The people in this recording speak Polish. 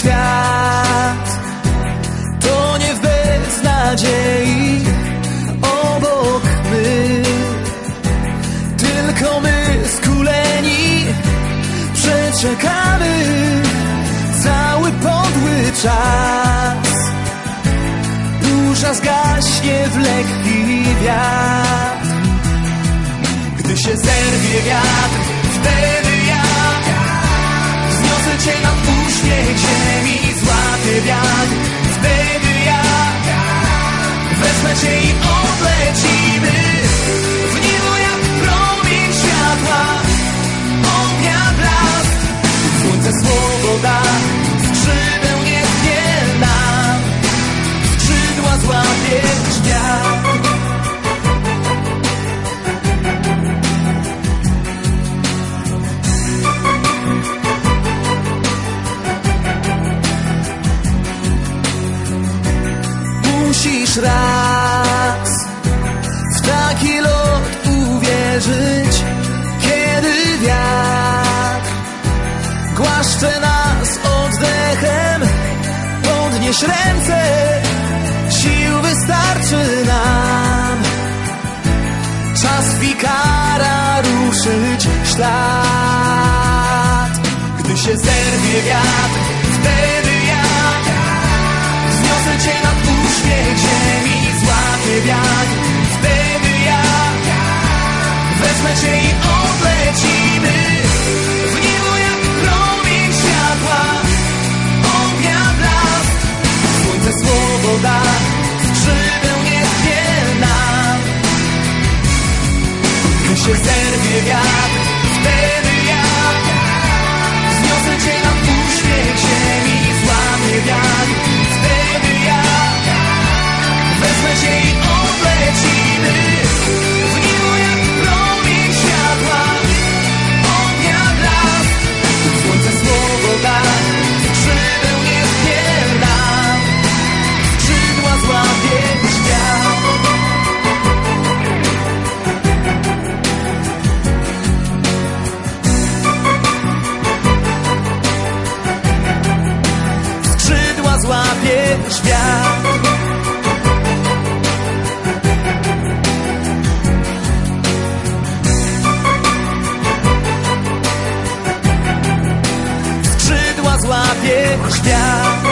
świat. To nie bez nadziei Obok my. Tylko my skuleni Przeczekamy Cały podły czas. Burza zgaśnie w lekki wiatr. Gdy się zerwie wiatr Wtedy Wezmę cię i odlecimy W niebo jak promień światła Ognia blask. Słońce słowo da Skrzydeł nie tnie nam Skrzydła złapie musisz raz. W taki lot uwierzyć, kiedy wiatr. Głaszcze nas oddechem, podnieś ręce, sił wystarczy nam. Czas wikara ruszyć ślad, gdy się zerwie wiatr, wtedy ja Zniosę cię nad uśmiech ziemi Złapię wiatr, wtedy ja Wezmę cię i odlecimy W niebo jak promień światła Ognia blask. Słońce słowo da Skrzydeł nie tnie nam Gdy się zerwie wiatr złapie świat. Skrzydła złapie świat.